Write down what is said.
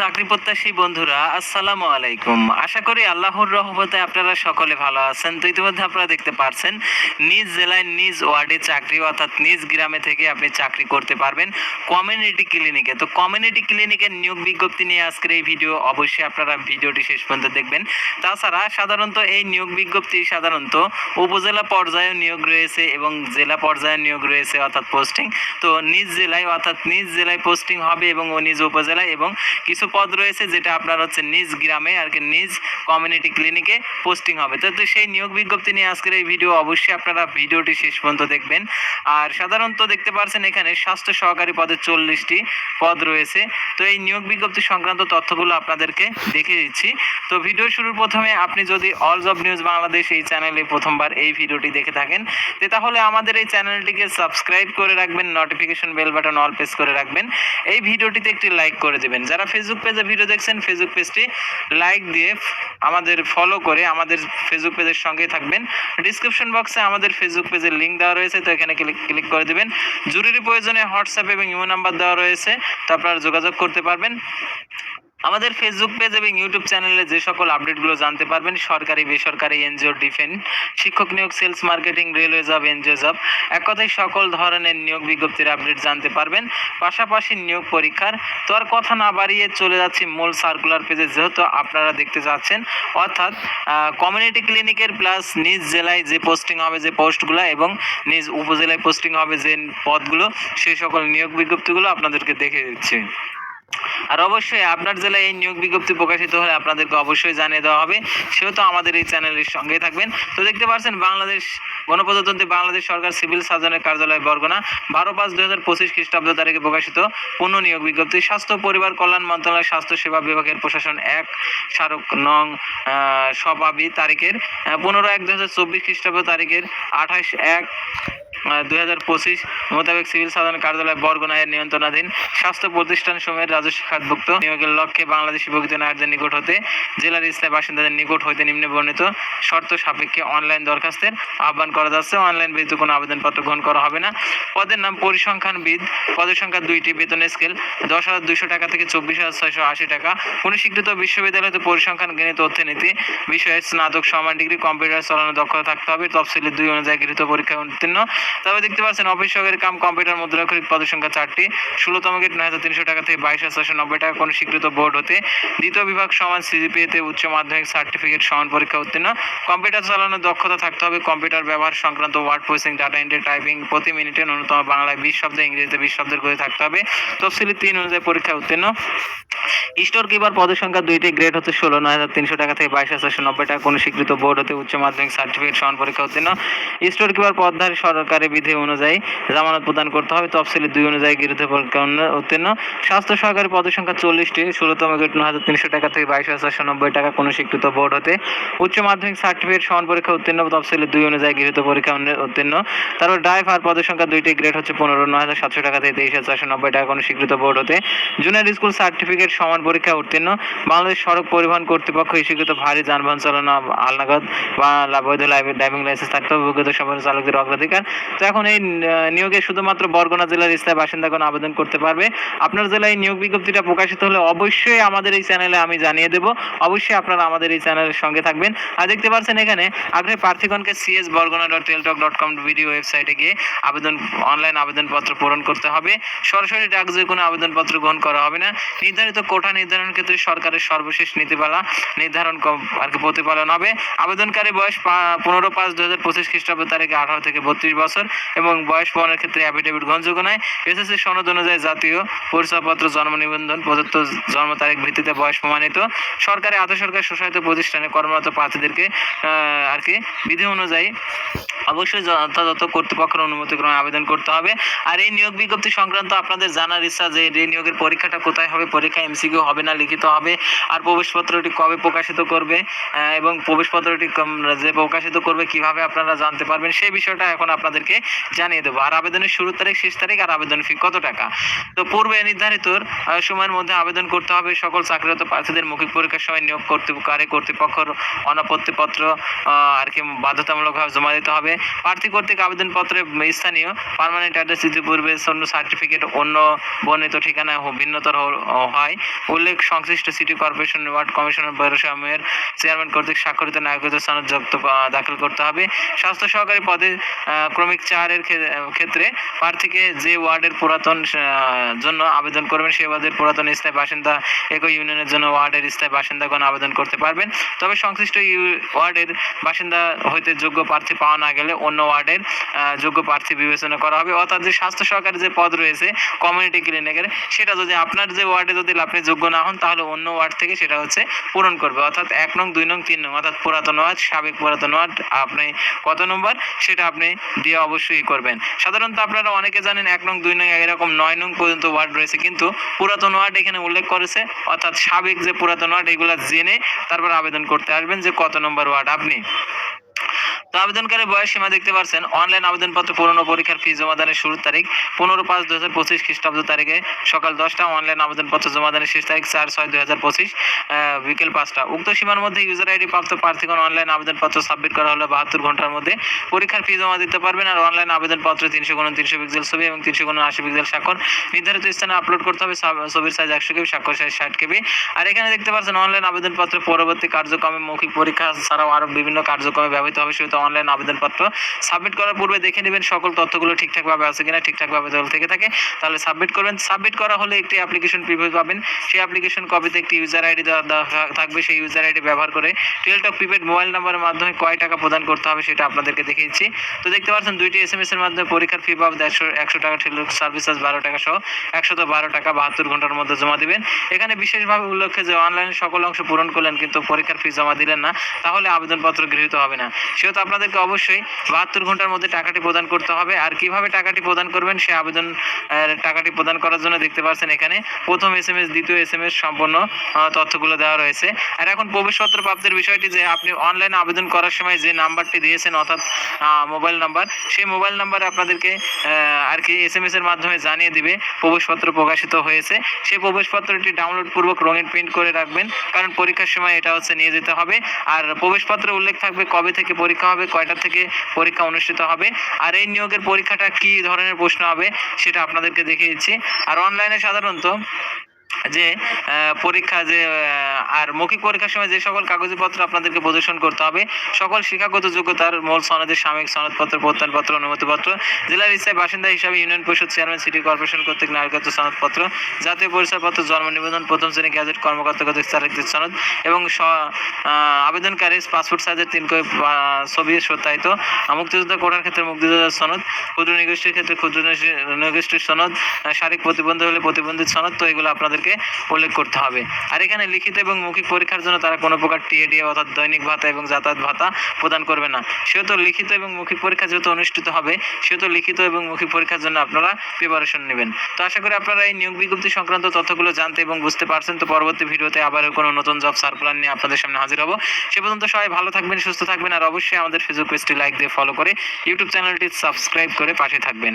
চাকরি প্রত্যাশী বন্ধুরা, আসসালামু আলাইকুম। আশা করি আল্লাহর রহমতে আপনারা সকলে ভালো আছেন। তো ইতিমধ্যে আপনারা দেখতে পারছেন, নিজ জেলায় নিজ ওয়ার্ডে চাকরি, অর্থাৎ নিজ গ্রামে থেকে আপনি চাকরি করতে পারবেন কমিউনিটি ক্লিনিকে। তো কমিউনিটি ক্লিনিকের নিয়োগ বিজ্ঞপ্তি নিয়ে আজকের এই ভিডিও অবশ্যই আপনারা ভিডিওটি শেষ পর্যন্ত দেখবেন। তাছাড়া সাধারণত এই নিয়োগ বিজ্ঞপ্তি সাধারণত উপজেলা পর্যায়ে নিয়োগ রয়েছে এবং জেলা পর্যায়ে নিয়োগ রয়েছে, অর্থাৎ পোস্টিং। তো নিজ জেলায়, অর্থাৎ নিজ জেলায় পোস্টিং হবে এবং নিজ উপজেলায় এবং কিছু পদ রয়েছে, যেটা আপনার হচ্ছে নিজ গ্রামে আর কি নিজ কমিউনিটি ক্লিনিকে পোস্টিং হবে। তো সেই নিয়োগ বিজ্ঞপ্তি নিয়ে আজকের এই ভিডিও অবশ্যই আপনারা ভিডিওটি শেষ পর্যন্ত দেখবেন। আর সাধারণত দেখতে পারছেন এখানে স্বাস্থ্য সহকারী পদে চল্লিশটি পদ রয়েছে। তো এই নিয়োগ বিজ্ঞপ্তি সংক্রান্ত তথ্যগুলো আপনাদেরকে দেখে দিচ্ছি। তো ভিডিও শুরুর প্রথমে আপনি যদি অল জব নিউজ বাংলাদেশ এই চ্যানেলে প্রথমবার এই ভিডিওটি দেখে থাকেন তাহলে আমাদের এই চ্যানেলটিকে সাবস্ক্রাইব করে রাখবেন notification bell button all press করে রাখবেন। এই ভিডিওটিতে একটি লাইক করে দেবেন। যারা ফেসবুক পেজে ভিডিও দেখছেন ফেসবুক পেজটি লাইক দিয়ে আমাদের ফলো করে আমাদের ফেসবুক পেজের সঙ্গেই থাকবেন। ডিসক্রিপশন বক্সে আমাদের ফেসবুক পেজের লিঙ্ক দেওয়া রয়েছে, তো এখানে ক্লিক ক্লিক করে দেবেন। জরুরি প্রয়োজনে হোয়াটসঅ্যাপ এবং ইমো নাম্বার দেওয়া রয়েছে, তো আপনারা যোগাযোগ করতে পারবেন। আমাদের ফেসবুক পেজ এবং ইউটিউব চ্যানেলে যে সকল আপডেটগুলো জানতে পারবেন, সরকারি, বেসরকারি এনজিও ডিফেন্স শিক্ষক নিয়োগ sales marketing railway job NGO job এক কথায় সকল ধরনের নিয়োগ বিজ্ঞপ্তির আপডেট জানতে পারবেন। পাশাপাশি নিয়োগ পরীক্ষার তো আর কথা না বাড়িয়ে চলে যাচ্ছি মূল সার্কুলার পেজে যেহেতু আপনারা দেখতে যাচ্ছেন। অর্থাৎ কমিউনিটি ক্লিনিকের প্লাস নিজ জেলায় যে পোস্টিং হবে, যে পোস্টগুলো এবং নিজ উপজেলায় পোস্টিং হবে যে পদগুলো, সেই সকল নিয়োগ বিজ্ঞপ্তিগুলো আপনাদেরকে দেখে দিচ্ছি। আর অবশ্যই আপনার জেলায় এই নিয়োগ বিজ্ঞপ্তি প্রকাশিত হলে আপনাদেরকে অবশ্যই জানিয়ে দেওয়া হবে। সেহেতু আমাদের এই চ্যানেলের সঙ্গে থাকবেন। তো দেখতে পাচ্ছেন, বাংলাদেশ গণপ্রজাতন্ত্রী বাংলাদেশ সরকার সিভিল সার্জনের কার্যালয় বরগুনা, বারো পাঁচ দুই হাজার পঁচিশ খ্রিস্টাব্দ তারিখে প্রকাশিত পূর্ণ নিয়োগ বিজ্ঞপ্তি। স্বাস্থ্য, পরিবার কল্যাণ মন্ত্রণালয়, স্বাস্থ্য সেবা বিভাগের প্রশাসন এক, স্মারক নং সবাবি তারিখের পনেরো এক দু হাজার চব্বিশ খ্রিস্টাব্দ তারিখের আঠাশ এক দুই হাজার পঁচিশ মোতাবেক সিভিল সার্জন কার্যালয় বরগুনায়ের নিয়ন্ত্রণাধীন স্বাস্থ্য প্রতিষ্ঠান রাজস্ব খাতভুক্ত নিয়োগের লক্ষ্যে বাংলাদেশি প্রকৃত নিকট হতে জেলার স্থায়ী বাসিন্দাদের নিকট হইতে নিম্নে বর্ণিত শর্ত সাপেক্ষে অনলাইন দরখাস্তের আহ্বান করা যাচ্ছে। অনলাইন ব্যতীত কোনো আবেদনপত্র গ্রহণ করা হবে না। পদের নাম পরিসংখ্যানবিদ। পদের সংখ্যা দুইটি। বেতন স্কেল দশ হাজার দুইশো টাকা থেকে চব্বিশ হাজার ছয়শো আশি টাকা। কোনো স্বীকৃত পরিসংখ্যান গণিত অর্থনীতি বিষয়ে স্নাতক সমান ডিগ্রি কম্পিউটার চালানোর দক্ষতা থাকতে হবে। তফসিলি দুই অনুযায়ী গৃহীত পরীক্ষায় উত্তীর্ণ। তবে দেখতে পাচ্ছেন অফিস সহকারী কাম কম্পিউটার মুদ্রাক্ষরিক পদের সংখ্যা চারটি। ষোলোতম গেট নয় হাজার তিনশো টাকা থেকে বাইশ হাজার ছয়শো নব্বই টাকা কোনো স্বীকৃত বোর্ড হতে। দ্বিতীয় বিভাগ সমান সিজিপিএতে উচ্চ মাধ্যমিক সার্টিফিকেট সমান পরীক্ষা উত্তীর্ণ। কম্পিউটার চালানোর দক্ষতা থাকতে হবে। কম্পিউটার ব্যবহার সংক্রান্ত word processing data entry typing প্রতি মিনিটে ন্যূনতম বাংলায় বিশ শব্দ, ইংরেজিতে বিশ শব্দের করে থাকতে হবে। তফসিলি তিন অনুযায়ী পরীক্ষা উত্তীর্ণ। স্টোর কিপার পদের সংখ্যা দুইটি, গ্রেড হচ্ছে ষোলো, নয় হাজার তিনশো টাকা থেকে বাইশ হাজার ছশো নব্বই টাকা কোনো স্বীকৃত বোর্ড হতে উচ্চ মাধ্যমিক সার্টিফিকেট সমান পরীক্ষা উত্তীর্ণ। স্টোর কিপার পদধারী সরকারি বিধি অনুযায়ী জামানত প্রদান করতে হবে। তফসিলি দুই অনুযায়ী গৃহীত পরীক্ষা উত্তীর্ণ। স্বাস্থ্য সহকারী পদের সংখ্যা চল্লিশটি। ষোলোতম গ্রেড নয় হাজার তিনশো টাকা থেকে বাইশ হাজার ছশো নব্বই টাকা কোনো স্বীকৃত বোর্ড হতে। উচ্চ মাধ্যমিক সার্টিফিকেট সমান পরীক্ষা উত্তীর্ণ। তফসিলি দুই অনুযায়ী গৃহীত পরীক্ষা উত্তীর্ণ। তারপর ড্রাইভার পদের সংখ্যা দুইটি গ্রেড হচ্ছে পনেরো, নয় হাজার সাতশো টাকা থেকে তেইশ হাজার চারশো নব্বই টাকা কোনো স্বীকৃত বোর্ড হতে। জুনিয়র স্কুল সার্টিফিকেট সমান পরীক্ষা উত্তীর্ণ। বাংলাদেশ সড়ক পরিবহন কর্তৃপক্ষ স্বীকৃত ভারী যানবাহন চালানো হালনাগাদ বা বৈধ ড্রাইভিং লাইসেন্স থাকতে হবে। অভিজ্ঞতা সম্পন্ন চালকদের অগ্রাধিকার। তো এখন এই নিয়োগে শুধুমাত্র বরগুনা জেলার স্থায়ী বাসিন্দাগণ আবেদন করতে পারবে। আপনার জেলায় নিয়োগ বিজ্ঞপ্তিটা প্রকাশিত হলে অবশ্যই আমাদের এই চ্যানেলে আমি জানিয়ে দেব। অবশ্যই আপনারা আমাদের এই চ্যানেলের সঙ্গে থাকবেন। আর দেখতে পাচ্ছেন এখানে আগ্রহী প্রার্থীগণকে CS Barguna dot Teletalk dot com video ওয়েবসাইটে গিয়ে আবেদন অনলাইন আবেদনপত্র পূরণ করতে হবে। সরাসরি ডাকযোগে কোনো আবেদনপত্র গ্রহণ করা হবে না। নির্ধারিত কোটা নির্ধারণ ক্ষেত্রে সরকারের সর্বশেষ নীতিমালা নির্ধারণ আর কি প্রতিপালন হবে। আবেদনকারী বয়স পনেরো পাঁচ দু হাজার পঁচিশ খ্রিস্টাব্দ তারিখে আঠারো থেকে বত্রিশ বছর। এবং বয়স প্রমাণের ক্ষেত্রে অ্যাফিডেভিট গ্রহণযোগ্য নয়। এসএসসি সনদ অনুযায়ী জাতীয় পরিচয়পত্র জন্ম নিবন্ধন প্রদত্ত জন্ম তারিখ ভিত্তিতে বয়স প্রমাণিত। সরকারি আধা সরকারি স্বশাসিত প্রতিষ্ঠানে কর্মরত প্রার্থীদেরকে আর কি, বিধি অনুযায়ী অবশ্যই যথাযথ কর্তৃপক্ষের অনুমতি ক্রমে আবেদন করতে হবে। আর এই নিয়োগ বিজ্ঞপ্তি সংক্রান্ত আপনাদের জানার ইচ্ছা যে এই নিয়োগের পরীক্ষাটা কোথায় হবে, পরীক্ষা এমসিকিউ হবে না, লিখিত হবে। আর প্রবেশপত্রটি কবে প্রকাশিত করবে এবং প্রবেশপত্রটি যে প্রকাশিত করবে, কীভাবে আপনারা জানতে পারবেন, সেই বিষয়টা এখন আপনাদেরকে জানিয়ে দেবো। আর আবেদনের শুরু তারিখ, শেষ তারিখ আর আবেদন ফি কত টাকা? তো পূর্বে নির্ধারিত সময়ের মধ্যে আবেদন করতে হবে। সকল চাকরিরত প্রার্থীদের মৌখিক পরীক্ষার সময় নিয়োগ কর্তৃপকারী কর্তৃপক্ষের অনাপত্তিপত্র আর কি বাধ্যতামূলকভাবে জমা দিতে হবে। হবে। প্রার্থী কর্তৃক আবেদনপত্রে স্থানীয় পার্মানেন্ট অ্যাড্রেস ইতিপূর্বে অন্য সার্টিফিকেট অন্য বর্ণিত ঠিকানা ভিন্নতর হয়। উল্লেখ, সংশ্লিষ্ট সিটি কর্পোরেশন ওয়ার্ড কমিশনার পৌরসভা মেয়র চেয়ারম্যান কর্তৃক স্বাক্ষরিত নাগরিকত্ব সনদ যুক্ত দাখিল করতে হবে। স্বাস্থ্য সহকারী পদে ক্রমিক চারের ক্ষেত্রে প্রার্থীকে যে ওয়ার্ডের পুরাতন জন্য আবেদন করবেন, সে ওয়ার্ডের পুরাতন স্থায়ী বাসিন্দা, একই ইউনিয়নের জন্য ওয়ার্ডের স্থায়ী বাসিন্দাগণ আবেদন করতে পারবেন। তবে সংশ্লিষ্ট ওয়ার্ডের বাসিন্দা হইতে যোগ্য প্রার্থী পাওয়া না গেলে অন্য ওয়ার্ডের যোগ্য প্রার্থী বিবেচনা করা হবে। অর্থাৎ যে স্বাস্থ্য সহকারী যে পদ রয়েছে কমিউনিটি ক্লিনিকের সেটা যদি আপনার যে ওয়ার্ডে যদি আপনি যোগ্য না হন, তাহলে অন্য ওয়ার্ড থেকে সেটা হচ্ছে পূরণ করবে। অর্থাৎ এক নং, দুই নং, তিন নং, অর্থাৎ পুরাতন ওয়ার্ড, সাবেক পুরাতন ওয়ার্ড, আপনি কত নম্বর, সেটা আপনি দিয়ে অবশ্যই করবেন। সাধারণত আপনারা অনেকে জানেন এক নং, দুই নং এরকম নয় নং পর্যন্ত ওয়ার্ড রয়েছে, কিন্তু পুরাতন ওয়ার্ড এখানে উল্লেখ করেছে। অর্থাৎ সাবেক যে পুরাতন ওয়ার্ড, এগুলো জেনে তারপর আবেদন করতে আসবেন যে কত নম্বর ওয়ার্ড আপনি। আবেদনকারী বয়স সীমা দেখতে পাচ্ছেন। অনলাইন আবেদনপত্র পূরণ পরীক্ষার ফি শুরুর তারিখ পনেরো পাঁচ দু হাজার পঁচিশ খ্রিস্টাব্দ তারিখে সকাল দশটা অনলাইন আবেদনপত্র শেষ তারিখ চার ছয় দুই হাজার পঁচিশ বিকেল পাঁচটা। উক্ত সীমার মধ্যে ইউজার আইডি প্রাপ্ত প্রার্থীগণ অনলাইন আবেদনপত্র সাবমিট করা হলে বাহাত্তর ঘণ্টার মধ্যে পরীক্ষার ফি জমা দিতে পারবেন আর অনলাইন তিনশো গুণ তিনশো পিক্সেল ছবি এবং তিনশো গুণ আশি পিক্সেল স্বাক্ষর নির্ধারিত স্থানে আপলোড করতে হবে। ছবির সাইজ একশো কেবি, স্বাক্ষর সাইজ ষাট কেবি। আর এখানে দেখতে পাচ্ছেন, অনলাইন আবেদনপত্র পরবর্তী কার্যক্রমে মৌখিক পরীক্ষা ছাড়াও আরও বিভিন্ন কার্যক্রমে ব্যবহৃত হবে। সেহেতু অনলাইন আবেদনপত্র সাবমিট করার পূর্বে দেখে নেবেন সকল তথ্যগুলো ঠিকঠাকভাবে আছে কিনা, ঠিকঠাকভাবে যদি থেকে থাকে। তাহলে সাবমিট করবেন। সাবমিট করা হলে একটি অ্যাপ্লিকেশন প্রিভিউ পাবেন। সেই অ্যাপ্লিকেশন কপিতে একটি ইউজার আইডি থাকবে। সেই ইউজার আইডি ব্যবহার করে টেলটক প্রিপেড মোবাইল নাম্বারের মাধ্যমে কয় টাকা প্রদান করতে হবে সেটা আপনাদেরকে দেখিয়ে দিচ্ছি। তো দেখতে পাচ্ছেন, দুইটি এস এম এস এর মাধ্যমে পরীক্ষার ফি বাবদ একশো একশো টাকা টেলটক সার্ভিস চার্জ বারো টাকা সহ একশত বারো টাকা বাহাত্তর ঘণ্টার মধ্যে জমা দিবেন। এখানে বিশেষভাবে উল্লেখ্য যে অনলাইনে সকল অংশ পূরণ করলেন কিন্তু পরীক্ষার ফি জমা দিলেন না। তাহলে আবেদনপত্র গৃহীত হবে না। সেহেতু আপনাদেরকে অবশ্যই বাহাত্তর ঘণ্টার মধ্যে টাকাটি প্রদান করতে হবে। আর কীভাবে টাকাটি প্রদান করবেন সে আবেদন টাকাটি প্রদান করার জন্য দেখতে পাচ্ছেন এখানে প্রথম এস এম এস দ্বিতীয় এস এম এস সম্পূর্ণ তথ্যগুলো দেওয়া রয়েছে। আর এখন প্রবেশপত্র প্রাপ্তির বিষয়টি যে আপনি অনলাইনে আবেদন করার সময় যে নাম্বারটি দিয়েছেন, অর্থাৎ মোবাইল নাম্বার সেই মোবাইল নাম্বার আপনাদেরকে আর কি এস এম এস এর মাধ্যমে জানিয়ে দিবে, প্রবেশপত্র প্রকাশিত হয়েছে। সেই প্রবেশপত্রটি ডাউনলোড পূর্বক রঙিন প্রিন্ট করে রাখবেন, কারণ পরীক্ষার সময় এটা হচ্ছে নিয়ে যেতে হবে। আর প্রবেশপত্রে উল্লেখ থাকবে কবে থেকে পরীক্ষা হবে কয়টা থেকে পরীক্ষা অনুষ্ঠিত হবে, আর এই নিয়োগের পরীক্ষাটা কি ধরনের প্রশ্ন হবে, সেটা আপনাদেরকে দেখিয়েছি আর অনলাইনে সাধারণত যে পরীক্ষা যে আর মৌখিক পরীক্ষার সময় যে সকল কাগজপত্র আপনাদেরকে প্রদর্শন করতে হবে সকল শিক্ষাগত যোগ্যতার মূল সনদের সাময়িক সনদপত্র প্রত্যয়নপত্র অনুমতিপত্র জেলার ইচ্ছায় বাসিন্দা হিসাবে ইউনিয়ন পরিষদ চেয়ারম্যান সিটি কর্পোরেশন কর্তৃক নাগরিকত্ব সনদপত্র জাতীয় পরিচয়পত্র জন্ম নিবন্ধন প্রথম শ্রেণি গ্যাজেট কর্মকর্তা কর্তৃক সনদ এবং আহ, পাসপোর্ট সাইজের তিন আহ, ছবি সত্যায়িত মুক্তিযোদ্ধা কোটার ক্ষেত্রে মুক্তিযোদ্ধার সনদ ক্ষুদ্র নিগোষ্ঠীর ক্ষেত্রে ক্ষুদ্র নিগোষ্ঠী- নিগোষ্ঠীর সনদ শারীরিক প্রতিবন্ধী হলে প্রতিবন্ধিত সনদ তো এগুলো আপনাদেরকে উল্লেখ করতে হবে। আর এখানে লিখিত এবং মৌখিক পরীক্ষার জন্য তারা কোনো প্রকার টিএডি, অর্থাৎ দৈনিক ভাতা এবং যাতায়াত ভাতা প্রদান করবে না। সেহেতু লিখিত এবং মৌখিক পরীক্ষা যেহেতু অনুষ্ঠিত হবে, সেহেতু লিখিত এবং মৌখিক পরীক্ষার জন্য আপনারা প্রিপারেশন নেবেন। তো আশা করি আপনারা এই নিয়োগ বিজ্ঞপ্তি সংক্রান্ত তথ্যগুলো জানতে এবং বুঝতে পারছেন। তো পরবর্তী ভিডিওতে আবার কোনো নতুন জব সার্কুলার নিয়ে আপনাদের সামনে হাজির হব। সে পর্যন্ত সবাই ভালো থাকবেন, সুস্থ থাকবেন, আর অবশ্যই আমাদের ফেসবুক পেজটি লাইক দিয়ে ফলো করে ইউটিউব চ্যানেলটি সাবস্ক্রাইব করে পাশে থাকবেন।